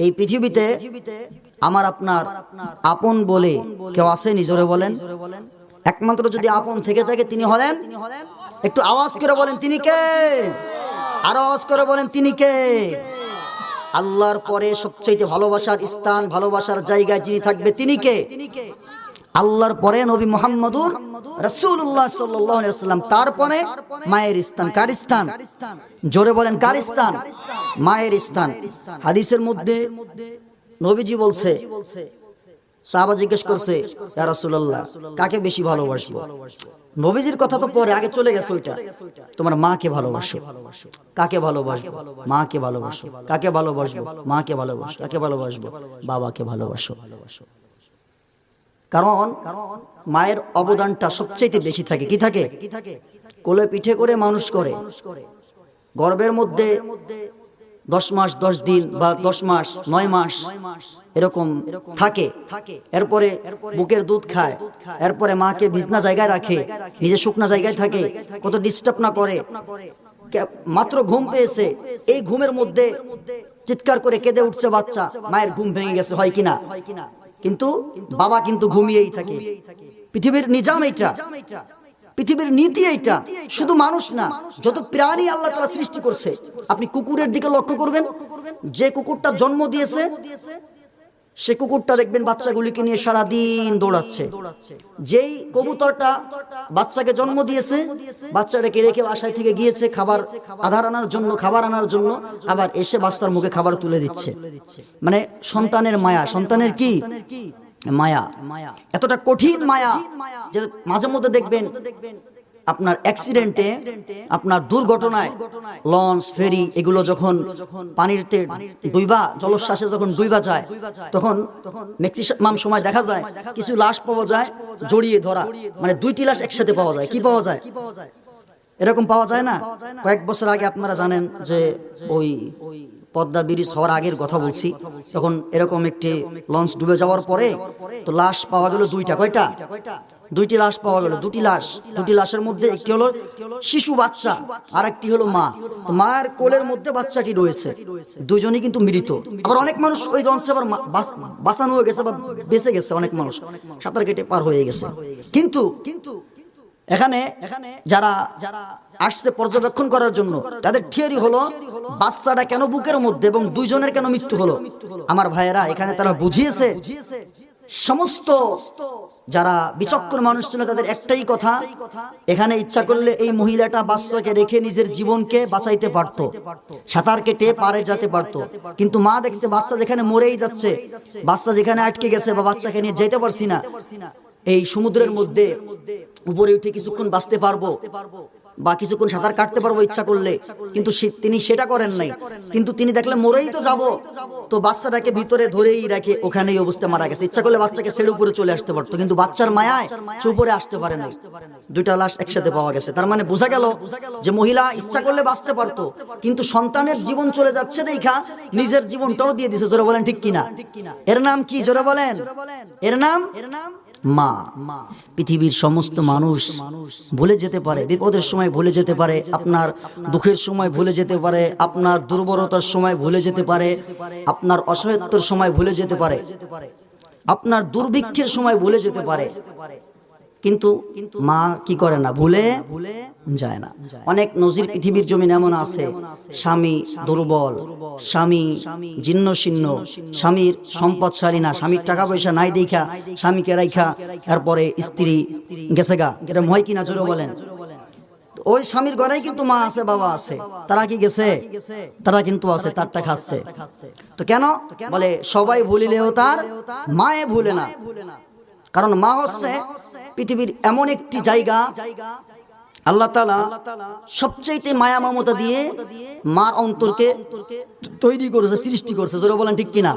এই পৃথিবীতে আমার আপনার আপন বলে কেউ আসেনি নিজরে বলেন। একমাত্র যদি আপন থেকে থাকে, তিনি হলেন? একটু আওয়াজ করে বলেন, তিনি কে? আর আওয়াজ করে বলেন, তিনি কে? আল্লাহর পরে সবচেয়ে ভালোবাসার স্থান, ভালোবাসার জায়গায় যিনি থাকবে, তিনি কে? আল্লাহর পরে নবী মোহাম্মদুর আলাইহি ওয়াসাল্লাম। তারপরে মায়ের স্থান, কার স্থান? জোরে বলেন, কার স্থান? মায়ের স্থান। হাদিসের মধ্যে নবীজি বলছে, সাহাবা জিজ্ঞেস করছে কাকে বেশি ভালোবাসবো? নবীজির কথা তো পরে, আগে চলে গেছে ওইটা তোমার মাকে ভালোবাসো। কাকে ভালোবাসবো? মাকে ভালোবাসো। কাকে ভালোবাসবো? মাকে ভালোবাসো। কাকে ভালোবাসবো? বাবাকে ভালোবাসো। কারণ মায়ের অবদানটা সবচেয়ে বেশি থাকে। কি থাকে? কোলে পিঠে করে মানুষ করে। গর্বের মধ্যে দশ মাস, দশ দিন বা দশ মাস, নয় মাস এরকম থাকে। এরপরে বুকের দুধ খায়। এরপরে মাকে বিছনা জায়গায় রাখে। নিজে শুকনা জায়গায় থাকে। কত ডিস্টার্ব না করে। মাত্র ঘুম পেয়েছে। এই ঘুমের মধ্যে চিৎকার করে কেঁদে উঠছে বাচ্চা। মায়ের ঘুম ভেঙে গেছে, হয় কিনা? কিন্তু বাবা কিন্তু ঘুমিয়েই থাকে। পৃথিবীর নিজাম এইটা। পৃথিবীর নীতি এইটা। শুধু মানুষ না, যত প্রাণী আল্লাহ তালা সৃষ্টি করছে, আপনি কুকুরের দিকে লক্ষ্য করবেন, যে কুকুরটা জন্ম দিয়েছে সে কুকুরটা দেখবেন বাচ্চাগুলিকে নিয়ে সারা দিন দৌড়াচ্ছে। যেই কবুতরটা বাচ্চাকে জন্ম দিয়েছে বাচ্চাটাকে রেখে বাসায় থেকে গিয়েছে খাবার আধার আনার জন্য খাবার আনার জন্য আবার এসে বাচ্চার মুখে খাবার তুলে দিচ্ছে। মানে সন্তানের মায়া। সন্তানের কি? মায়া। এতটা কঠিন মায়া যে মাঝে মধ্যে দেখবেন আপনার অ্যাক্সিডেন্টে আপনার দুর্ঘটনায় লঞ্চ ফেরি এগুলো যখন পানিতে ডুইবা জলশ্বাসে যখন ডুইবা যায় তখন ম্যাক্সিমাম সময় দেখা যায় কিছু লাশ পাওয়া যায় জড়িয়ে ধরা মানে দুইটি লাশ একসাথে পাওয়া যায় কি পাওয়া যায়? এরকম পাওয়া যায় না? কয়েক বছর আগে আপনারা জানেন যে ওই পদ্মা ব্রিজ হওয়ার আগের কথা বলছি। তখন এরকম একটি লঞ্চ ডুবে যাওয়ার পরে তো লাশ পাওয়া গেল দুইটা কয়টা? দুইটি লাশ পাওয়া গেল, দুটি লাশ। দুটি লাশের মধ্যে একটি হলো শিশু বাচ্চা আর একটি হলো মা। মায়ের কোলের মধ্যে বাচ্চাটি রয়েছে। দুজনই কিন্তু মৃত। আবার অনেক মানুষ ওই লঞ্চে আবার বাঁচানো হয়ে গেছে বা বেঁচে গেছে অনেক মানুষ। সাঁতার কেটে পার হয়ে গেছে। কিন্তু কিন্তু এখানে যারা যারা আসছে পর্যবেক্ষণ করার জন্য, তাদের থিওরি হলো, বাচ্চাটা কেন বুকের মধ্যে এবং দুইজনের কেন মৃত্যু হলো? আমার ভাইয়েরা এখানে তারা বুঝিয়েছে সমস্ত যারা বিচক্ষণ মানুষ ছিল তাদের একটাই কথা, এখানে ইচ্ছা করলে এই মহিলাটা বাচ্চাকে রেখে নিজের জীবনকে বাঁচাইতে পারত সাঁতার কেটে পারে যেতে পারত। কিন্তু মা দেখছে বাচ্চা যেখানে মরেই যাচ্ছে, বাচ্চা যেখানে আটকে গেছে বা বাচ্চাকে নিয়ে যেতে পারছি না, এই সমুদ্রের মধ্যে উপরে উঠে কিছুক্ষণ বাঁচতে পারব বা কিছুক্ষণ সাঁতার কাটতে পারব ইচ্ছা করলে। কিন্তু তিনি সেটা করেন নাই। কিন্তু তিনি দেখলেন মরেই তো যাব। তো বাচ্চাটাকে ভিতরে ধরেই রাখে ওখানেই অবস্থা মারা গেছে। ইচ্ছা করলে বাচ্চাকে ছেড়ে উপরে চলে আসতে পারতো কিন্তু বাচ্চার মায়ায় সে উপরে আসতে পারে না দুইটা লাশ একসাথে পাওয়া গেছে। তার মানে বোঝা গেল যে মহিলা ইচ্ছা করলে বাঁচতে পারতো কিন্তু সন্তানের জীবন চলে যাচ্ছে দেখা নিজের জীবনটাও দিয়ে দিছে। জোরে বলেন ঠিক কিনা? এর নাম কি? জোরে বলেন। এর নাম এর নাম মা। পৃথিবীর সমস্ত মানুষ ভুলে যেতে পারে বিপদের সময় ভুলে যেতে পারে, আপনার দুঃখের সময় ভুলে যেতে পারে, আপনার দুর্বলতার সময় ভুলে যেতে পারে, আপনার অসহায়ত্বর সময় ভুলে যেতে পারে, আপনার দুর্ভিক্ষের সময় ভুলে যেতে পারে। কিন্তু মা কি করে না? ভুলে যায় না। অনেক নজির পৃথিবীর জমিন এমন আছে, স্বামী দুর্বল, স্বামী জীর্ণ শীর্ণ স্বামীর সম্পদশালী না, স্বামীর টাকা পয়সা নাই দেখা, স্বামীকে রাইখা, এরপরে স্ত্রী গেছে গা। এরকম হয় কিনা জোরে বলেন? ওই স্বামীর ঘরেই কিন্তু মা আছে, বাবা আছে। তারা কি গেছে? তারা কিন্তু আছে, তারটা খাচ্ছে। তো কেন? বলে, সবাই ভুলিলেও তার, মায়ে ভুলে না। কারণ মা হচ্ছে পৃথিবীর এমন একটি জায়গা, আল্লাহ তালা সবচাইতে মায়া মমতা দিয়ে মার অন্তরকে তৈরি করেছে, সৃষ্টি করেছে। জোরে বলেন ঠিক কিনা?